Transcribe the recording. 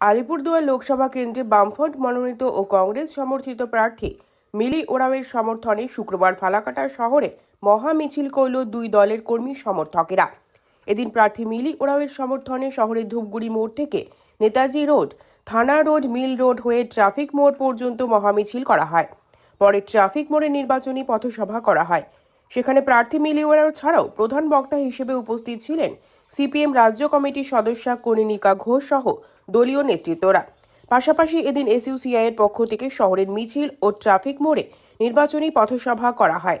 আলিপুরদুয়ার লোকসভা কেন্দ্রে বামফ্রন্ট মনোনীত ও কংগ্রেস সমর্থিত প্রার্থী মিলি ওরাওয়ের সমর্থনে শুক্রবার ফালাকাটা শহরে মহা মিছিল করল দুই দলের কর্মী সমর্থকেরা। এদিন প্রার্থী মিলি ওরাওয়ের সমর্থনে শহরের ধূপগুড়ি মোড় থেকে নেতাজি রোড, থানা রোড, মিল রোড হয়ে ট্রাফিক মোড় পর্যন্ত মহামিছিল করা হয়। পরে ট্রাফিক মোড়ে নির্বাচনী পথসভা করা হয়। সেখানে প্রার্থী মিলিওয়ার ছাড়াও প্রধান বক্তা হিসেবে উপস্থিত ছিলেন সিপিএম রাজ্য কমিটির সদস্যা কনিনিকা ঘোষ সহ দলীয় নেতৃত্বরা। পাশাপাশি এদিন এসইউসিআই এর পক্ষ থেকে শহরের মিছিল ও ট্রাফিক মোড়ে নির্বাচনী পথসভা করা হয়।